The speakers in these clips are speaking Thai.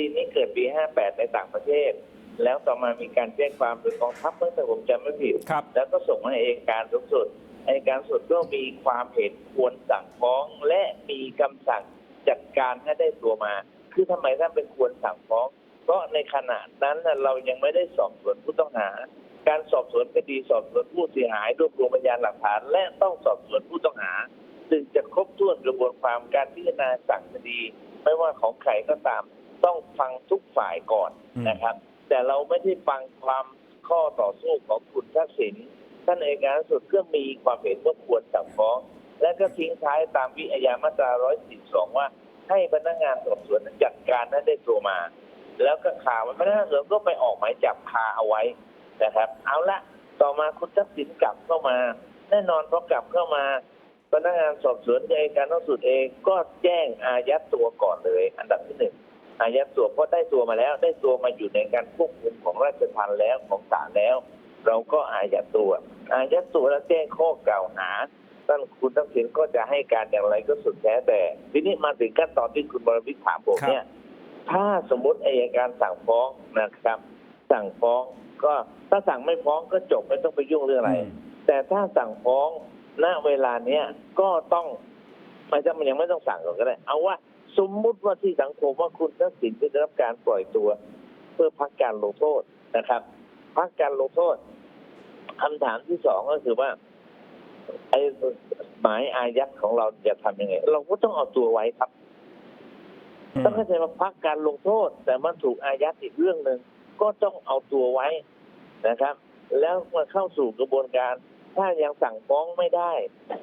ดีนี้เกิดปี 58 ในต่างประเทศ แล้วต่อมามีการแจ้งความโดยกองทัพเมื่อแต่ผมจำไม่ผิด ครับ แล้วก็ส่งให้อัยการสูงสุดอัยการสูงสุดก็มีความเห็นควรสั่งฟ้องและมีคำสั่งจัดการให้ได้ตัวมา คือทำไมท่านเป็นควรสั่งฟ้อง เพราะในขณะนั้นน่ะเรายังไม่ได้สอบสวนผู้ต้องหา การสอบสวนคดีสอบสวนผู้เสียหายรวบรวมพยานหลักฐาน และต้องสอบสวนผู้ต้องหาจึงจะครบถ้วนกระบวนความการพิจารณาสั่งคดี ไม่ว่าของใครก็ตาม ต้องฟังทุกฝ่ายก่อนอืมนะครับ แต่เราไม่ได้ฟังความข้อต่อสู้ของคุณทักษิณท่านเอกการสูงสุดก็มีความเห็นว่าควรสั่งฟ้อง และก็ทิ้งท้ายตามวิทยามาตรา 142 ว่า ให้พนักงานสอบสวนจัดการนั้นได้ตัวมา แล้วก็ข่าวว่าพนักงานสอบสวนก็ไปออกหมายจับคาเอาไว้นะครับ เอาละต่อมาคุณทักษิณกลับเข้ามา แน่นอนพอกลับเข้ามาพนักงานสอบสวนอัยการสูงสุดเองก็แจ้งอายัดตัวก่อนเลย อันดับที่หนึ่ง อายัดตัวเพราะได้ตัวมาแล้ว ได้ตัวมาอยู่ในการควบคุมของราชทัณฑ์แล้วของศาลแล้ว เราก็อายัดตัว อายัดตัวแล้วแจ้งข้อกล่าวหาท่านคุณทักษิณก็จะให้การอย่างไรก็สุดแท้แต่ ทีนี้มาถึงขั้นตอนที่คุณบรวิทย์ถามผมเนี่ยถ้าสมมติอายการสั่งฟ้องนะครับ สั่งฟ้องก็ถ้าสั่งไม่ฟ้องก็จบไม่ต้องไปยุ่งเรื่องอะไรอืมแต่ถ้าสั่งฟ้องณเวลาเนี้ยก็ต้องไม่จำเป็นยังไม่ต้องสั่งก่อนก็ได้ เอาว่า สมมุติว่าที่สังคมว่าคุณทักษิณได้รับการปล่อยตัว เพื่อพักการลงโทษนะครับพักการลงโทษคำถามที่สองก็คือว่าไอ้หมายอายัดของเราจะทำยังไง เราก็ต้องเอาตัวไว้ครับอืมต้องเข้าใจว่าพักการลงโทษ แต่มันถูกอายัดอีกเรื่องหนึ่งก็ต้องเอาตัวไว้นะครับ แล้วมาเข้าสู่กระบวนการ ถ้ายังสั่งฟ้องไม่ได้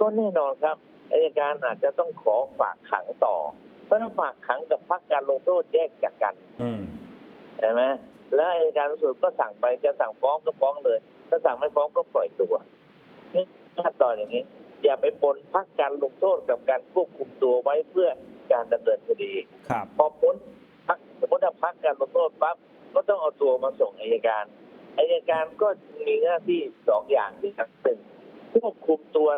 ก็แน่นอนครับอายการอาจจะต้องขอฝากขังต่อเพ ราะถ้าฝากขังกับพักการลงโทษแยกจากกันอืมใช่ไหมแล้วอายการสูงสุดก็สั่งไปจะสั่งฟ้องก็ฟ้องเลยถ้าสั่งไม่ฟ้องก็ปล่อยตัวนี่ขั้นตอนอย่างนี้ อย่าไปปนพักการลงโทษกับการควบคุมตัวไว้เพื่อการดำเนินคดีครับพอพ้นพักสมมติถ้าพักการลงโทษปั๊บก็ต้องเอาตัวมาส่งอายการอายการก็มีหน้าที่สองอย่างที่ทั้งหนึ่งควบคุมตัว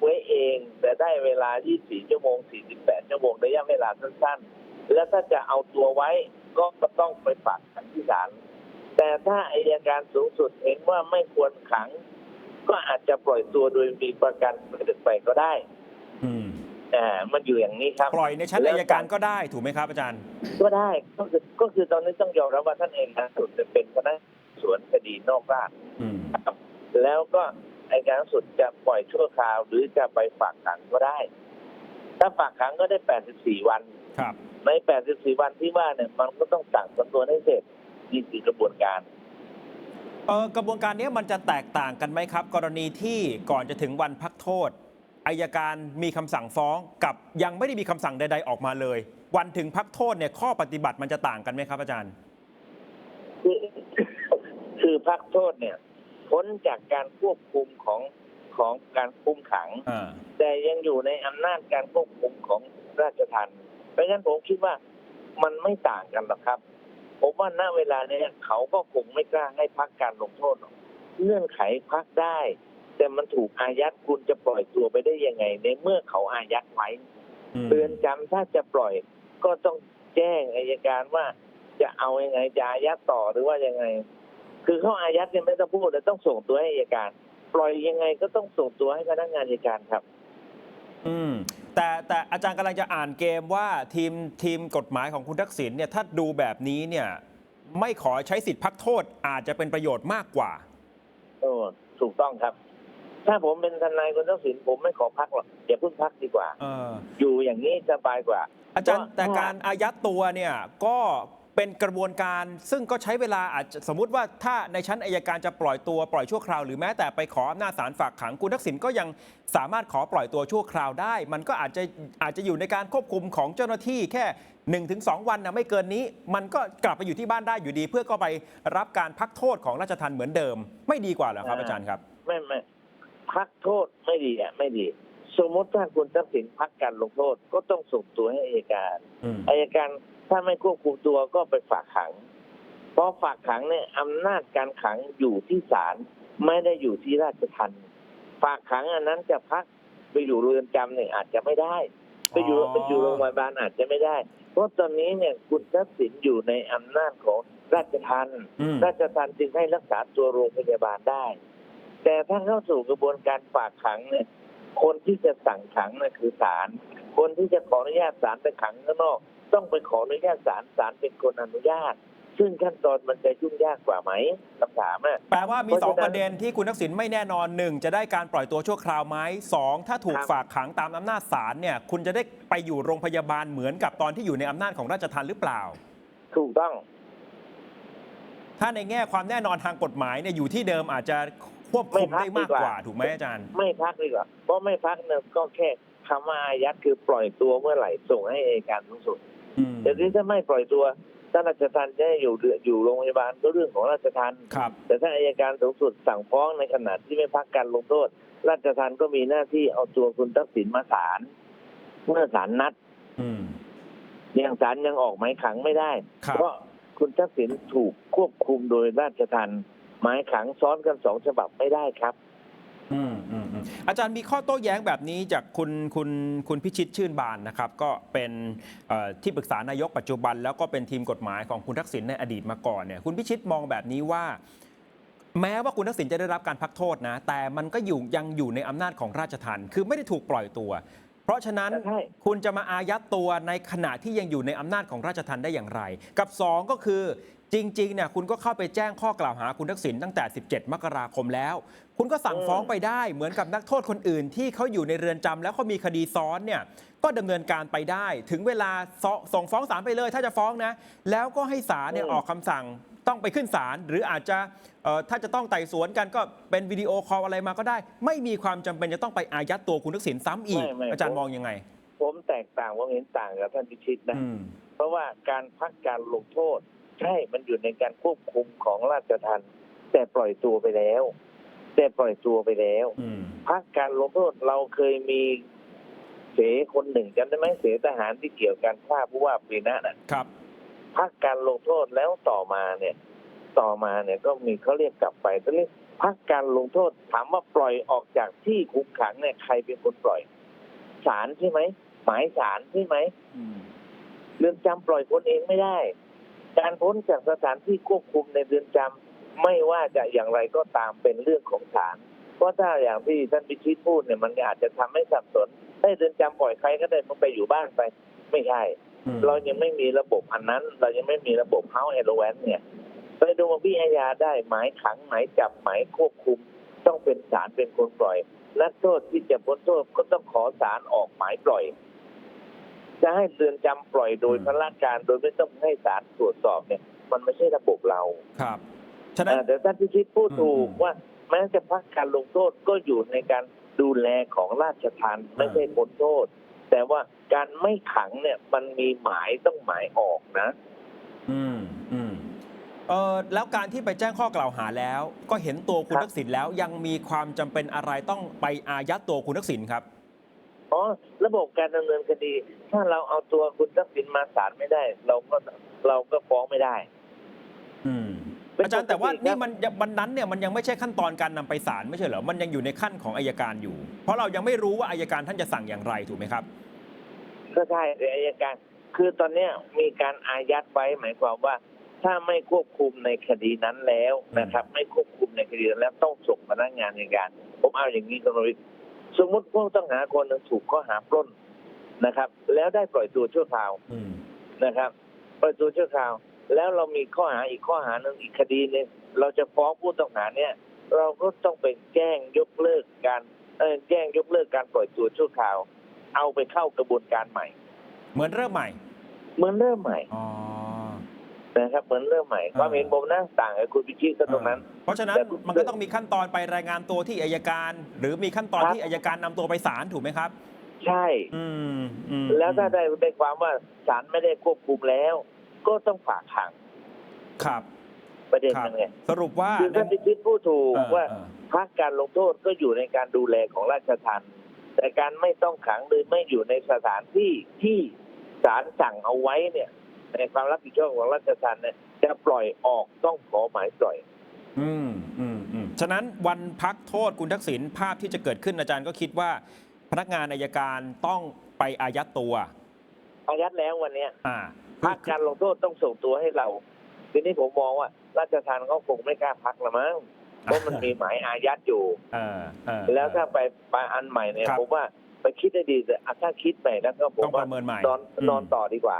ไว้เอง แต่ได้เวลา 24 ชั่วโมง 48 ชั่วโมงระยะเวลาสั้นๆ แล้วถ้าจะเอาตัวไว้ก็ต้องไปฝากขังที่ศาลแต่ถ้าอายการสูงสุดเห็นว่าไม่ควรขัง ก็อาจจะปล่อยตัวโดยมีประกันไปก็ได้ อืมอ่ามันอยู่อย่างนี้ครับ ปล่อยในชั้นอายการก็ได้ถูกไหมครับอาจารย์ ก็ได้ก็คือก็คือตอนนี้ต้องยอมรับว่าท่านเองนะสุดจะเป็นคณะสวนคดีนอกราชอืม ครับแล้วก็ ไอการสุดจะปล่อยชั่วคราวหรือจะไปฝากขังก็ได้ ถ้าฝากขังก็ได้ 84 วัน ครับ ใน 84 วันที่ว่าเนี่ยมันก็ต้องสั่งสำนวนให้เสร็จนี่คือกระบวนการ เออกระบวนการนี้มันจะแตกต่างกันไหมครับ กรณีที่ก่อนจะถึงวันพักโทษอายการมีคำสั่งฟ้องกับยังไม่ได้มีคำสั่งใด ๆ ออกมาเลย วันถึงพักโทษเนี่ยข้อปฏิบัติมันจะต่างกันไหมครับอาจารย์ คือ คือพักโทษเนี่ย พ้นจากการควบคุมของของการคุมขังอ่าแต่ยังอยู่ในอำนาจการควบคุมของราชทัณฑ์เพราะฉะนั้นผมคิดว่ามันไม่ต่างกันหรอกครับ ผมว่าณเวลาเนี้ยเขาก็คงไม่กล้าให้พักการลงโทษหรอกเงื่อนไขพักได้ แต่มันถูกอายัดคุณจะปล่อยตัวไปได้ยังไง ในเมื่อเขาอายัดไว้อืมเรือนจำถ้าจะปล่อยก็ต้องแจ้งอายการว่าจะเอายังไงจะอายัดต่อหรือว่ายังไง คือเขาอายัดเนี่ยไม่ต้องพูดแต่ต้องส่งตัวให้อายการ ปล่อยยังไงก็ต้องส่งตัวให้พนักงานอายการครับ อืมแต่แต่อาจารย์กำลังจะอ่านเกมว่าทีมทีมกฎหมายของคุณทักษิณเนี่ยถ้าดูแบบนี้เนี่ยไม่ขอใช้สิทธิ์พักโทษอาจจะเป็นประโยชน์มากกว่าโอ้ถูกต้องครับ ถ้าผมเป็นทนายคุณทักษิณผมไม่ขอพักหรอกอย่าเพิ่งพักดีกว่าเอออยู่อย่างนี้สบายกว่า อาจารย์เพราะแต่การอายัดตัวเนี่ยก็ เป็นกระบวนการซึ่งก็ใช้เวลาอาจจะสมมติว่าถ้าในชั้นอายการจะปล่อยตัวปล่อยชั่วคราวหรือแม้แต่ไปขออำนาจศาลฝากขังคุณทักษิณก็ยังสามารถขอปล่อยตัวชั่วคราวได้ มันก็อาจจะอาจจะอยู่ในการควบคุมของเจ้าหน้าที่แค่ 1-2 วันนะไม่เกินนี้ มันก็กลับไปอยู่ที่บ้านได้อยู่ดี เพื่อก็ไปรับการพักโทษของราชทัณฑ์เหมือนเดิม ไม่ดีกว่าเหรอครับอาจารย์ครับ ไม่ไม่พักโทษไม่ดีอะไม่ดี สมมติถ้าคุณทักษิณพักการลงโทษก็ต้องส่งตัวให้อายการอืมอายการ ถ้าไม่ควบคุมตัวก็ไปฝากขัง เพราะฝากขังเนี่ยอำนาจการขังอยู่ที่ศาลไม่ได้อยู่ที่ราชทัณฑ์ฝากขังอันนั้นจะพักไปอยู่เรือนจำเนี่ยอาจจะไม่ได้ ไปอยู่อ๋อไปอยู่โรงพยาบาลอาจจะไม่ได้ เพราะตอนนี้เนี่ยคุณทักษิณอยู่ในอำนาจของราชทัณฑ์อืมราชทัณฑ์จึงให้รักษาตัวโรงพยาบาลได้ แต่ถ้าเข้าสู่กระบวนการฝากขังเนี่ยคนที่จะสั่งขังน่ะคือศาลคนที่จะขออนุญาตศาลไปขังข้างนอก ต้องไปขออนุญาตศาลศาลเป็นคนอนุญาต ซึ่งขั้นตอนมันจะยุ่งยากกว่าไหมคำถามอะแปลว่ามีเพราะสองฉะนั้นประเด็นที่คุณทักษิณไม่แน่นอนหนึ่งจะได้การปล่อยตัวชั่วคราวไหมสองถ้าถูกครับฝากขังตามอำนาจศาลเนี่ย คุณจะได้ไปอยู่โรงพยาบาลเหมือนกับตอนที่อยู่ในอำนาจของราชทัณฑ์หรือเปล่า ถูกต้อง ถ้าในแง่ความแน่นอนทางกฎหมายเนี่ยอยู่ที่เดิมอาจจะควบคุมได้มากกว่าถูกไหมอาจารย์ ไม่พักดีกว่าเพราะไม่พักเนี่ยก็แค่คำว่าอายัดคือปล่อยตัวเมื่อไหร่ส่งให้อัยการสูงสุดอืม แต่ที่ถ้าไม่ปล่อยตัวถ้าราชทัณฑ์จะให้อยู่อยู่โรงพยาบาลก็เรื่องของราชทัณฑ์ครับแต่ถ้าอัยการสูงสุดสั่งฟ้องในขณะที่ไม่พักการลงโทษ ราชทัณฑ์ก็มีหน้าที่เอาตัวคุณทักษิณมาศาลเมื่อศาลนัดอืมยังศาลยังออกหมายขังไม่ได้ครับเพราะคุณทักษิณถูกควบคุมโดยราชทัณฑ์หมายขังซ้อนกันสองฉบับไม่ได้ครับ อืม อืมอืมอาจารย์มีข้อโต้แย้งแบบนี้จากคุณคุณคุณพิชิตชื่นบานนะครับ ก็เป็นเอ่อที่ปรึกษานายกปัจจุบัน แล้วก็เป็นทีมกฎหมายของคุณทักษิณในอดีตมาก่อนเนี่ยคุณพิชิตมองแบบนี้ว่า แม้ว่าคุณทักษิณจะได้รับการพักโทษนะ แต่มันก็อยู่ยังอยู่ในอำนาจของราชทัณฑ์คือไม่ได้ถูกปล่อยตัว เพราะฉะนั้นใช่คุณจะมาอายัดตัวในขณะที่ยังอยู่ในอำนาจของราชทัณฑ์ได้อย่างไร กับสองก็คือ จริงๆเนี่ยคุณก็เข้าไปแจ้งข้อกล่าวหาคุณทักษิณตั้งแต่ 17 มกราคมแล้ว คุณก็สั่งฟ้องไปได้เหมือนกับนักโทษคนอื่น ที่เขาอยู่ในเรือนจำแล้วเขามีคดีซ้อนเนี่ยก็ดำเนินการไปได้ ถึงเวลาสส่งฟ้องศาลไปเลย ถ้าจะฟ้องนะ แล้วก็ให้ศาลเนี่ยอืมออกคำสั่งต้องไปขึ้นศาลหรืออาจจะเอ่อถ้าจะต้องไต่สวนกันก็เป็นวิดีโอคอลอะไรมาก็ได้ ไม่มีความจำเป็นจะต้องไปอายัดตัวคุณทักษิณซ้ำอีกไม่ไม่อาจารย์ผมมองยังไง ผมแตกต่างผมเห็นต่างกับท่านพิชิตนะอืมเพราะว่าการพักการลงโทษ ใช่มันอยู่ในการควบคุมของราชทัณฑ์แต่ปล่อยตัวไปแล้ว แต่ปล่อยตัวไปแล้วอืมพักการลงโทษเราเคยมีเสคนหนึ่งจำได้ไหมเสทหารที่เกี่ยวกับการฆ่าผู้ว่าปีหน้าน่ะครับพักการลงโทษแล้วต่อมาเนี่ย ต่อมาเนี่ยก็มีเขาเรียกกลับไปเขาเรียกพักการลงโทษถามว่าปล่อยออกจากที่คุมขังเนี่ยใครเป็นคนปล่อยศาลใช่ไหมหมายศาลใช่ไหมอืมเรือนจำปล่อยคนเองไม่ได้ การพ้นจากสถานที่ควบคุมในเรือนจำไม่ว่าจะอย่างไรก็ตามเป็นเรื่องของศาลเพราะถ้าอย่างที่ท่านพิชิตพูดเนี่ยมันอาจจะทำให้สับสนให้เรือนจำปล่อยใครก็ได้มันไปอยู่บ้านไป ไม่ใช่อืมเรายังไม่มีระบบอันนั้น เรายังไม่มีระบบเฮาแอนด์แวนเนี่ยไปดูมาพิอาญาได้หมายขังหมายจับหมายควบคุม ต้องเป็นศาลเป็นคนปล่อย นักโทษที่จะพ้นโทษก็ต้องขอศาลออกหมายปล่อย จะให้เรือนจำปล่อยโดยพละการโดยไม่ต้องให้ศาลตรวจสอบเนี่ย มันไม่ใช่ระบบเราครับฉะนั้นเอ่อแต่ท่านพิชิตพูดถูกอืมว่าแม้จะพักการลงโทษก็อยู่ในการดูแลของราชทัณฑ์ไม่ใช่พ้นโทษ แต่ว่าการไม่ขังเนี่ยมันมีหมายต้องหมายออกนะ อืมอืมเออแล้วการที่ไปแจ้งข้อกล่าวหาแล้ว ก็เห็นตัวคุณครับทักษิณแล้วยังมีความจำเป็นอะไรต้องไปอายัดตัวคุณทักษิณครับ อ๋อระบบการดำเนินคดี ถ้าเราเอาตัวคุณทักษิณมาศาลไม่ได้ เราก็เราก็ฟ้องไม่ได้ อืมเป็นอาจารย์แต่ว่าปกติครับนี่มันวันนั้นเนี่ยมันยังไม่ใช่ขั้นตอนการนำไปศาลไม่ใช่เหรอมันยังอยู่ในขั้นของอายการอยู่ เพราะเรายังไม่รู้ว่าอายการท่านจะสั่งอย่างไรถูกไหมครับก็ใช่แต่อายการ คือตอนเนี้ยมีการอายัดไว้หมายความว่า ถ้าไม่ควบคุมในคดีนั้นแล้วนะครับ ไม่ควบคุมในคดีนั้นแล้วต้องส่งพนักงานในการ ผมเอาอย่างนี้คุณนวิทย์ สมมติผู้ต้องหาคนหนึ่งถูกข้อหาปล้นนะครับ แล้วได้ปล่อยตัวชั่วคราวอืมนะครับ ปล่อยตัวชั่วคราว แล้วเรามีข้อหาอีกข้อหาหนึ่งอีกคดีหนึงเราจะฟ้องผู้ต้องหาเนี่ย เราก็ต้องไปแจ้งยกเลิกการเออแจ้งยกเลิกการปล่อยตัวชั่วคราว เอาไปเข้ากระบวนการใหม่ เหมือนเริ่มใหม่ เหมือนเริ่มใหม่อ๋อ นะครับเหมือนเริ่มใหม่อ่าความเห็นผมนะต่างกับคุณพิชิตก็ตรงนั้น เพราะฉะนั้นแต่มันก็ต้องมีขั้นตอนไปรายงานตัวที่อายการ หรือมีขั้นตอนครับที่อายการนำตัวไปศาลถูกไหมครับ ใช่อืมอืมแล้วถ้าได้ได้ความว่าศาลไม่ได้ควบคุมแล้ว ก็ต้องฝากขังครับประเด็นครับมันไงสรุปว่าคือท่านพิชิตพูดถูกเออว่าเออพักการลงโทษก็อยู่ในการดูแลของราชทัณฑ์แต่การไม่ต้องขังหรือไม่อยู่ในสถานที่ที่ศาลสั่งเอาไว้เนี่ย ในความรับผิดชอบของราชทัณฑ์เนี่ยจะปล่อยออกต้องขอหมายปล่อย อืมอืมอืมฉะนั้นวันพักโทษคุณทักษิณภาพที่จะเกิดขึ้นอาจารย์ก็คิดว่า พนักงานอายการต้องไปอายัดตัว อายัดแล้ววันเนี้ยอ่าพักการลงโทษต้องส่งตัวให้เราทีนี้ผมมองว่าราชทานเขาคงไม่กล้าพักละมั้งเพราะมันมีหมายอายัดอยู่เออเออ แล้วถ้าไปไปอันใหม่เนี่ยครับผมว่าไปคิดให้ดีแต่อะถ้าคิดใหม่แล้วก็ผมต้องปว่าระเมินใหม่นอนอืม นอนต่อดีกว่า